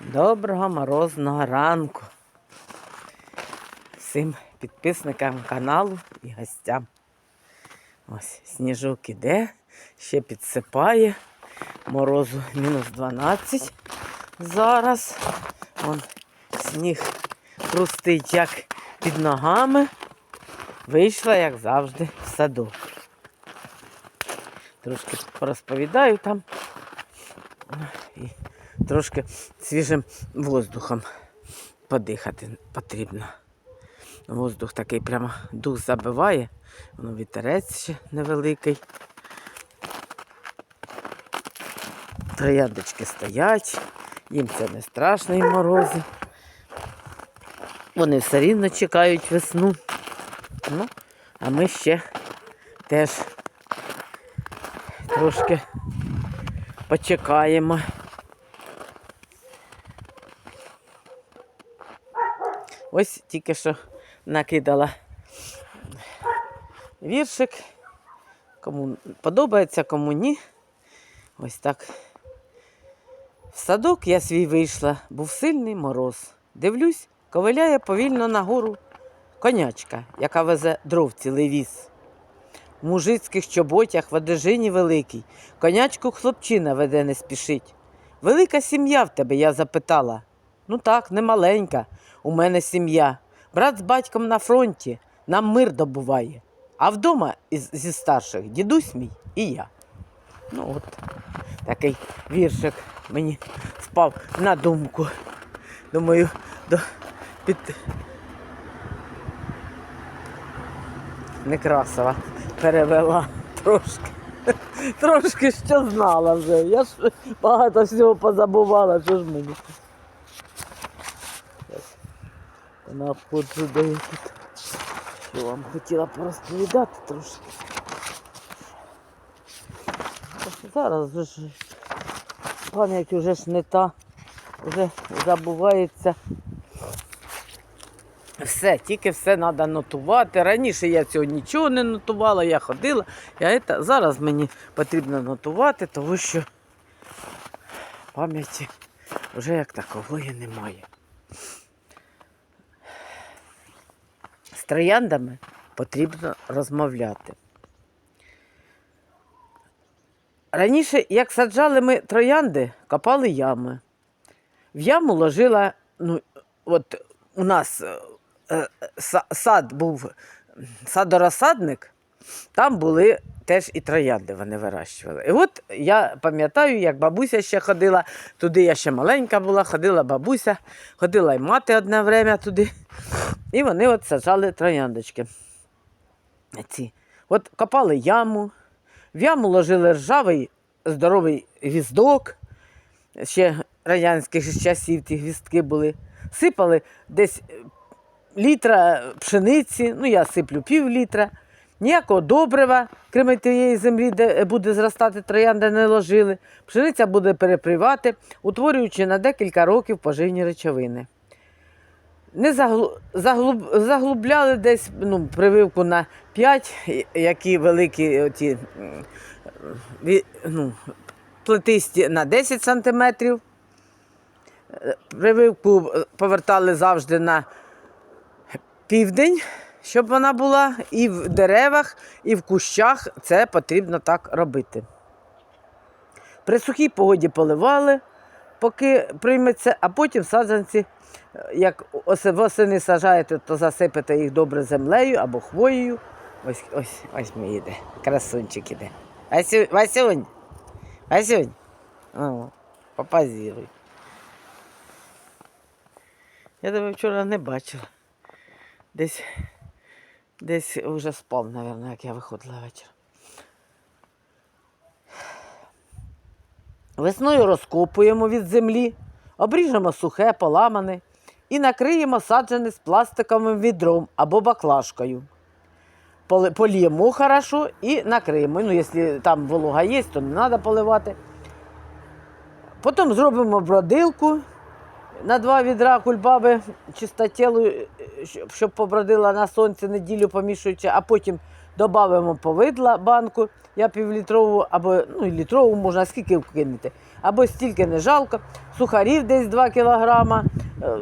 Доброго морозного ранку. Всім підписникам каналу і гостям. Ось сніжок іде, ще підсипає. Морозу мінус 12 зараз. Вон сніг хрустить як під ногами. Вийшла, як завжди, в садок. Трошки порозповідаю там. Трошки свіжим воздухом подихати потрібно. Воздух такий прямо дух забиває, воно вітерець ще невеликий. Трояндочки стоять, їм це не страшно і морози. Вони все рівно чекають весну. Ну, а ми ще теж трошки почекаємо. Ось тільки що накидала віршик. Кому подобається, кому ні. Ось так. В садок я свій вийшла, був сильний мороз. Дивлюсь, ковиляє повільно нагору конячка, яка везе дров цілий віз. В мужицьких чоботях в одежині великій, конячку хлопчина веде не спішить. Велика сім'я в тебе, я запитала. Ну так, не маленька. У мене сім'я. Брат з батьком на фронті, нам мир добуває. А вдома із, зі старших дідусь мій і я. Ну от такий віршик мені впав на думку. Думаю, до, під Некрасова перевела трошки. Трошки що знала вже. Я ж багато всього позабувала, що ж мені. Ось. Вона обходжу де я вам хотіла порозповідати трошки. Зараз вже пам'ять уже ж не та, вже забувається. Все, тільки все треба нотувати. Раніше я цього нічого не нотувала, я ходила. Я це, зараз мені потрібно нотувати, тому що пам'яті вже як такової немає. З трояндами потрібно розмовляти. Раніше, як саджали ми троянди, копали ями. В яму ложила, ну, от у нас е, е, сад був садорозсадник, там були теж і троянди вони вирощували. І от я пам'ятаю, як бабуся ще ходила, туди я ще маленька була, ходила бабуся, ходила й мати одне время туди. І вони от саджали трояндочки. Ці. От копали яму, в яму ложили ржавий здоровий гвіздок, ще радянських часів ті гвіздки були. Сипали десь літра пшениці, ну я сиплю пів літра, ніякого добрива, крім тієї землі, де буде зростати троянда, не ложили. Пшениця буде перепривати, утворюючи на декілька років поживні речовини. Не заглуб... заглубляли десь ну, прививку на 5, які великі оті, ну, плетисті на 10 сантиметрів. Е, Прививку повертали завжди на південь, щоб вона була, і в деревах, і в кущах це потрібно так робити. При сухій погоді поливали, поки прийметься, а потім саджанці, е, як восени сажаєте, то засипете їх добре землею або хвоєю. Ось ось ось мій іде. Красунчик іде. Васю, Васюнь! Васюнь! О, попозіруй. Я тебе вчора не бачила. Десь, десь вже спав, мабуть, як я виходила вечір. Весною розкопуємо від землі, обріжемо сухе, поламане і накриємо саджане з пластиковим відром або баклажкою. Поліємо хорошо і накриємо. Ну, якщо там волога є, то не треба поливати. Потім зробимо бродилку на два відра кульбаби чистотілу, щоб- щоб побродила на сонці неділю помішуючи, а потім додамо повидла банку, я півлітрову або ну, літрову можна скільки вкинути. Або стільки не жалко, сухарів десь 2 кілограма. Е,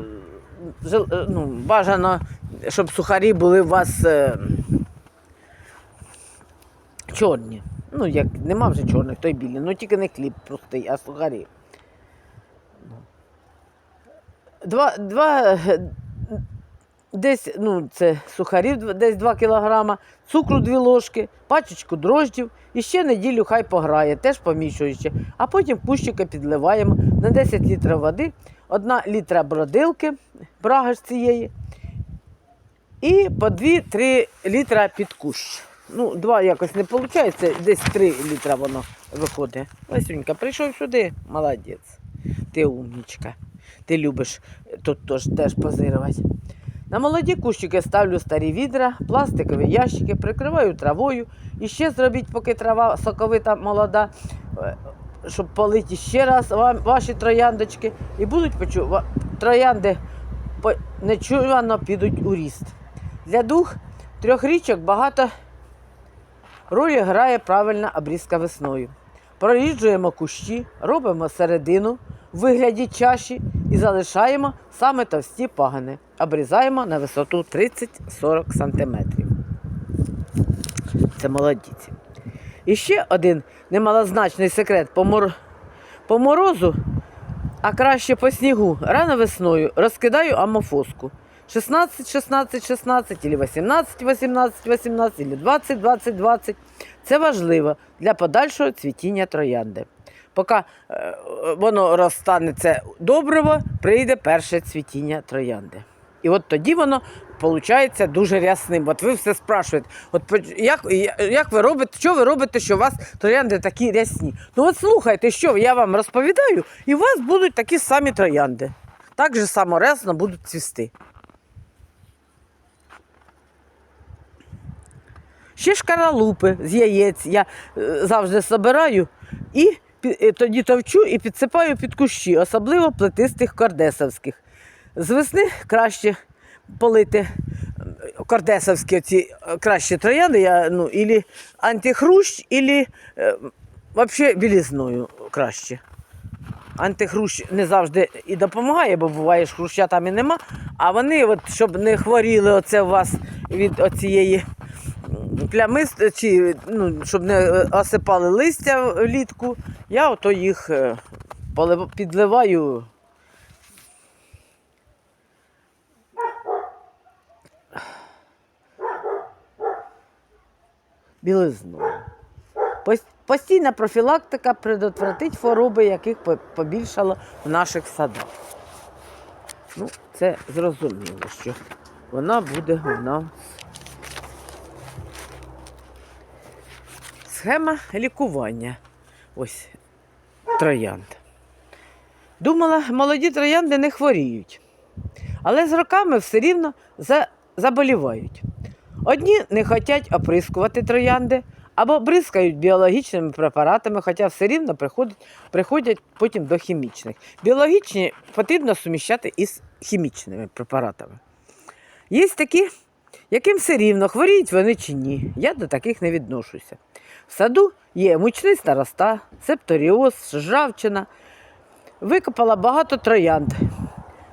е, ну, бажано, щоб сухарі були у вас е, чорні. Ну, як нема вже чорних, то й білі. Ну тільки не хліб простий, а сухарі. Два, два, десь, ну, це сухарів десь 2 кілограма, цукру 2 ложки, пачечку дрождів і ще неділю хай пограє, теж помішуючи. А потім кущика підливаємо на 10 літрів води, 1 літра бродилки, брага ж цієї, і по 2-3 літра під кущ. Ну, два якось не виходить, десь 3 літра воно виходить. Лесюнька, прийшов сюди, молодець. Ти умнічка. Ти любиш тут теж, теж позирувати. На молоді кущики ставлю старі відра, пластикові ящики, прикриваю травою. І ще зробіть, поки трава соковита молода, е, щоб полити ще раз ваші трояндочки. І будуть почу... троянди нечувано підуть у ріст. Для двох трьох річок багато ролі грає правильна обрізка весною. Проріджуємо кущі, робимо середину вигляді чаші і залишаємо саме товсті пагани. Обрізаємо на висоту 30-40 см. Це молодіці. І ще один немалозначний секрет по, мор... по морозу, а краще по снігу, рано весною розкидаю амофоску. 16, 16, 16, или 18, 18, 18, или 20, 20, 20. Це важливо для подальшого цвітіння троянди. Поки е, воно розтане це добриво, прийде перше цвітіння троянди. І от тоді воно виходить дуже рясним. От ви все спрашуєте, от як, як ви робите, що ви робите, що у вас троянди такі рясні? Ну от слухайте, що я вам розповідаю, і у вас будуть такі самі троянди. Так же само рясно будуть цвісти. Ще шкаралупи з яєць я е, завжди збираю і тоді товчу і підсипаю під кущі, особливо плетистих кордесовських. З весни краще полити кордесовські ці краще трояни, я, ну, ілі антихрущ, ілі е, взагалі білізною краще. Антихрущ не завжди і допомагає, бо буває, що хруща там і нема. А вони, от, щоб не хворіли оце у вас від оцієї плями, чи ну, щоб не е, осипали листя влітку, я ото їх е, підливаю. Білизною. Постійна профілактика предотвратить хвороби, яких побільшало в наших садах. Ну, це зрозуміло, що вона буде у нас. Схема лікування. Ось троянд. Думала, молоді троянди не хворіють. Але з роками все рівно за... заболівають. Одні не хочуть оприскувати троянди або бризкають біологічними препаратами, хоча все рівно приходять, приходять потім до хімічних. Біологічні потрібно суміщати із хімічними препаратами. Є такі, яким все рівно, хворіють вони чи ні. Я до таких не відношуся. В саду є мучний староста, септоріоз, жавчина. Викопала багато троянд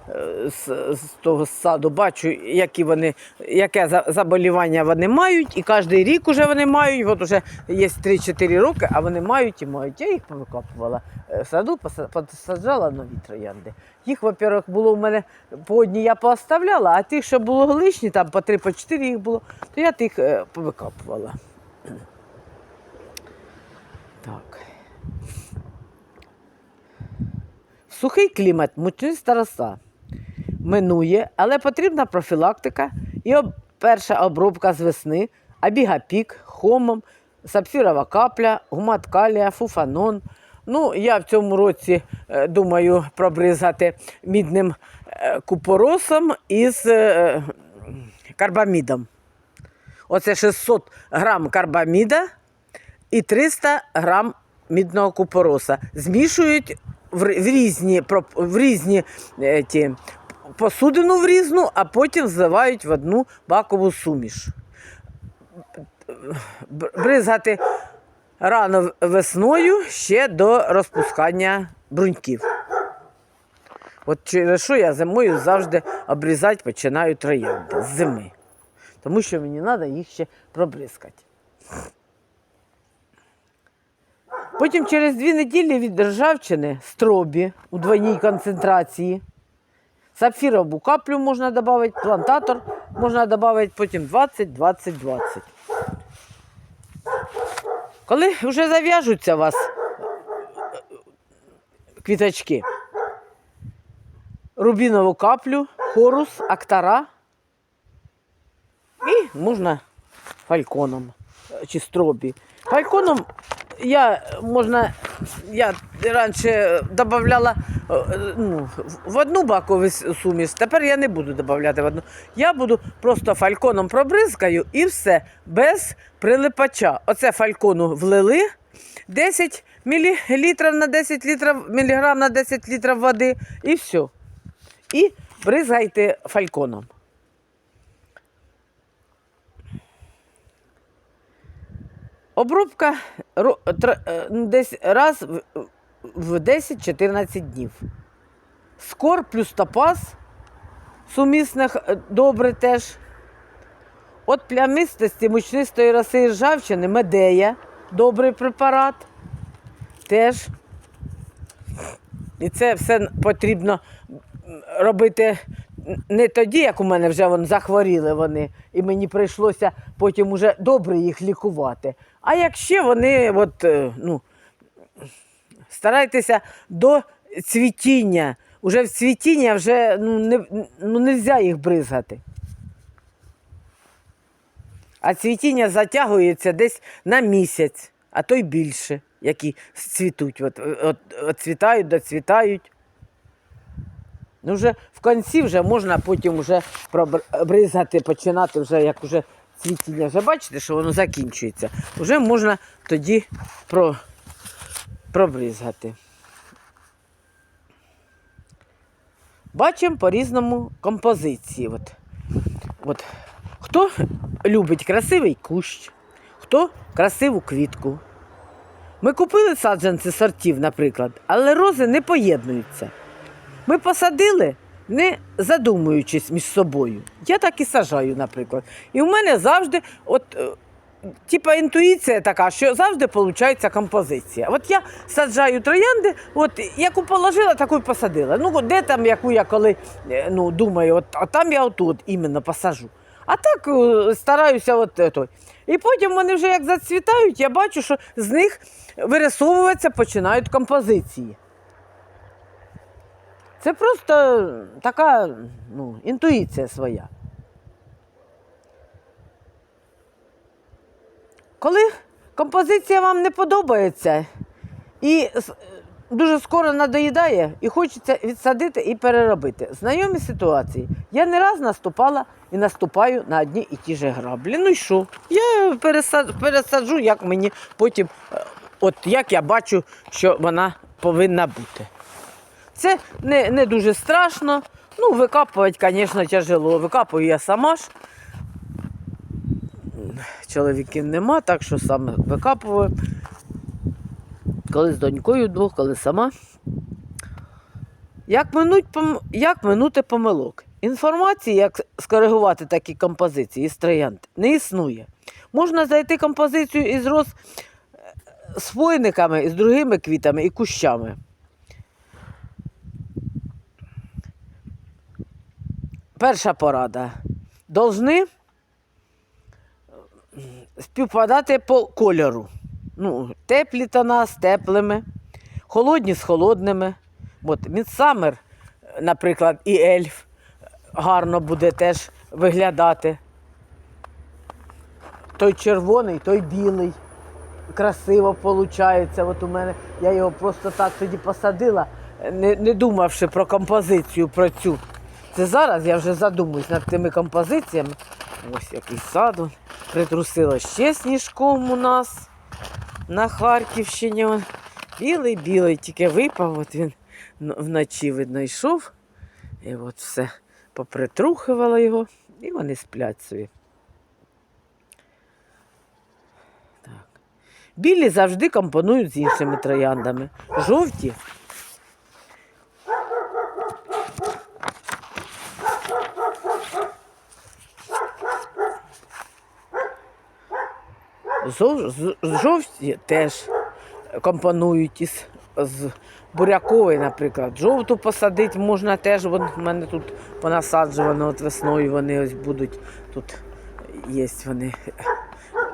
е, з, з того саду. Бачу, які вони, яке заболівання вони мають, і кожен рік уже вони мають. От уже є 3-4 роки, а вони мають і мають. Я їх повикопувала. Е, В саду посаджала нові троянди. Їх, во-первых, було в мене по одній я пооставляла, а тих, що було лишні, там по 3 по 4 їх було, то я тих е, повикопувала. Так. Сухий клімат, мучниста роса минує, але потрібна профілактика і перша обробка з весни, абігапік, хомом, сапфірова капля, гумат калія, фуфанон. Ну, я в цьому році е, думаю пробризати мідним е, купоросом із е, карбамідом. Оце 600 грам карбаміда і 300 грам мідного купороса. Змішують в, різні, в різні е, ті, посудину в різну, а потім зливають в одну бакову суміш. бризгати рано весною ще до розпускання бруньків. От через що я зимою завжди обрізати починаю троянди з зими. Тому що мені треба їх ще пробризкати. Потім через дві неділі від ржавчини стробі у двойній концентрації. Сапфірову каплю можна додати, плантатор можна додати, потім 20, 20, 20. Коли вже зав'яжуться у вас е, квіточки, рубінову каплю, хорус, актара і можна фальконом е, чи стробі. Фальконом я можна, я раніше додавала ну, в одну бакову суміш, тепер я не буду додавати в одну. Я буду просто фальконом пробризкаю і все, без прилипача. Оце фалькону влили 10 мл на 10 літрів, міліграм на 10 літрів води і все. І бризгайте фальконом. Обробка е, десь раз в- в 10-14 днів. Скор плюс топаз сумісних е, добре теж. От плямистості мучнистої роси і ржавчини медея, добрий препарат. Теж. І це все потрібно робити не тоді, як у мене вже вон, захворіли вони, і мені прийшлося потім уже добре їх лікувати. А якщо вони, от, е, ну, старайтеся до цвітіння. Уже в цвітіння вже ну, не, ну, не можна їх бризгати. А цвітіння затягується десь на місяць, а то й більше, які цвітуть. От, от, от цвітають, доцвітають. Ну, вже в кінці вже можна потім вже бризгати, починати вже як вже цвітіння. Вже бачите, що воно закінчується. Вже можна тоді про, пробризгати. Бачимо по-різному композиції. От. От. Хто любить красивий кущ, хто красиву квітку. Ми купили саджанці сортів, наприклад, але рози не поєднуються. Ми посадили, не задумуючись між собою. Я так і сажаю, наприклад. І в мене завжди, от, е, типа інтуїція така, що завжди виходить композиція. От я саджаю троянди, от яку положила, таку й посадила. Ну, де там, яку я коли е, ну, думаю, от, а там я отут іменно посажу. А так е, стараюся от той. І потім вони вже як зацвітають, я бачу, що з них вирисовуватися починають композиції. Це просто така ну, інтуїція своя. Коли композиція вам не подобається і дуже скоро надоїдає, і хочеться відсадити і переробити. Знайомі ситуації. Я не раз наступала і наступаю на одні і ті ж граблі. Ну і що? Я пересаджу, пересаджу, як мені потім, е, от як я бачу, що вона повинна бути. Це не, не дуже страшно. Ну, викапувати, звісно, тяжело. Викапую я сама ж. Чоловіків нема, так що саме викапую. Коли з донькою двох, коли сама. Як, минуть, як минути помилок? Інформації, як скоригувати такі композиції з троянд, не існує. Можна знайти композицію із роз е, з хвойниками, і з другими квітами і кущами. Перша порада. Должны співпадати по кольору. Ну, теплі тона з теплими, холодні з холодними. От Мідсамер, наприклад, і ельф гарно буде теж виглядати. Той червоний, той білий. Красиво виходить. От у мене я його просто так тоді посадила, не, не думавши про композицію, про цю. Це зараз я вже задумуюсь над тими композиціями. Ось який сад. он. Притрусило ще сніжком у нас на Харківщині. Білий-білий, тільки випав, от він вночі, видно, йшов. І от все попритрухувало його, і вони сплять собі. Білі завжди компонують з іншими трояндами. Жовті. Зов- з- Жовті теж компонують із з бурякової, наприклад. Жовту посадити можна теж. Вон в мене тут понасаджувано от весною. Вони ось будуть тут є вони.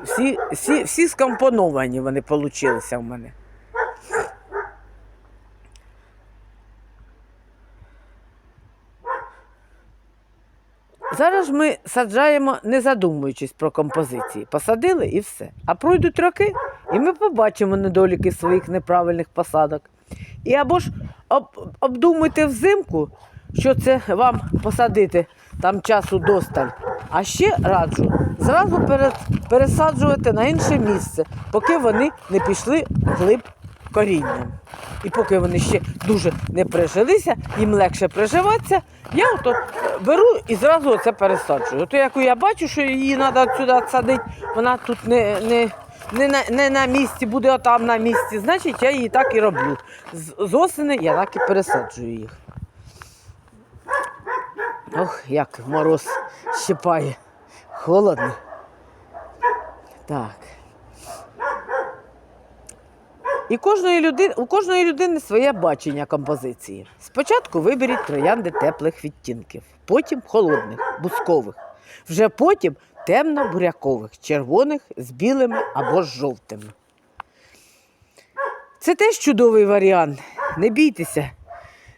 Всі, всі, всі скомпоновані вони вийшли в мене. Зараз ми саджаємо, не задумуючись про композиції. Посадили і все. А пройдуть роки, і ми побачимо недоліки своїх неправильних посадок. І або ж об, обдумуйте взимку, що це вам посадити там часу досталь. А ще раджу зразу пересаджувати на інше місце, поки вони не пішли глиб корінням. І поки вони ще дуже не прижилися, їм легше приживатися, я ото беру і зразу це пересаджую. Ото як я бачу, що її треба сюди садити, вона тут не, не, не, на, не на місці, буде отам на місці, значить я її так і роблю. З, з осени я так і пересаджую їх. Ох, як мороз щипає. Холодно. Так. І кожної людини, у кожної людини своє бачення композиції. Спочатку виберіть троянди теплих відтінків, потім холодних, бускових, вже потім темно-бурякових, червоних з білими або з жовтими. Це теж чудовий варіант. Не бійтеся.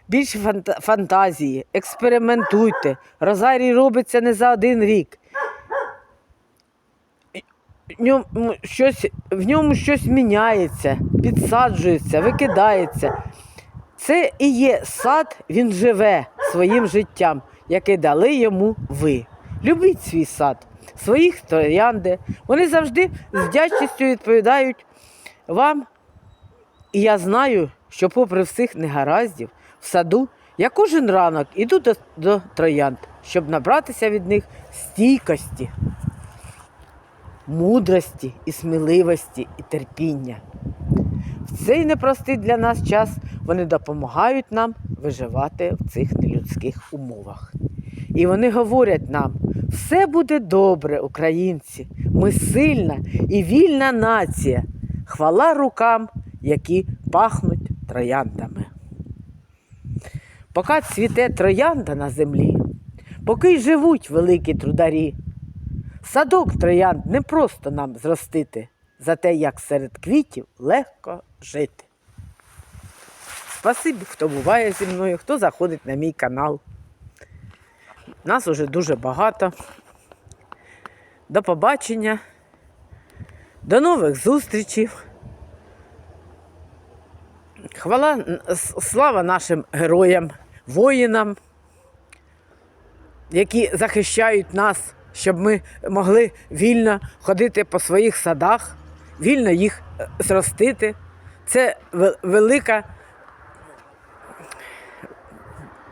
Більше фанта- фантазії, експериментуйте. Розарій робиться не за один рік. В ньому щось, в ньому щось міняється, підсаджується, викидається. Це і є сад, він живе своїм життям, яке дали йому ви. Любіть свій сад, своїх троянди. Вони завжди з вдячністю відповідають вам. І я знаю, що попри всіх негараздів, в саду я кожен ранок іду до, до троянд, щоб набратися від них стійкості мудрості і сміливості і терпіння. В цей непростий для нас час вони допомагають нам виживати в цих нелюдських умовах. І вони говорять нам: все буде добре, українці, ми сильна і вільна нація. Хвала рукам, які пахнуть трояндами. Поки цвіте троянда на землі, поки й живуть великі трударі, Садок троянд не просто нам зростити, за те, як серед квітів легко жити. Спасибі, хто буває зі мною, хто заходить на мій канал. Нас уже дуже багато. До побачення, до нових зустрічей. Хвала, слава нашим героям, воїнам, які захищають нас, щоб ми могли вільно ходити по своїх садах, вільно їх е, зростити. Це велика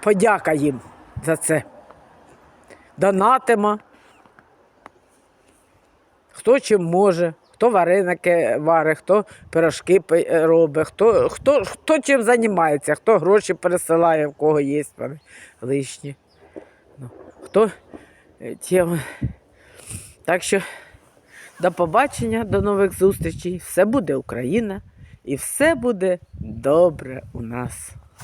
подяка їм за це. Донатимо. Хто чим може, хто вареники варить, хто пирожки робить, хто, хто, хто чим займається, хто гроші пересилає, в кого є вони лишні. Ну, хто е, тим. Так що до побачення, до нових зустрічей. Все буде Україна і все буде добре у нас.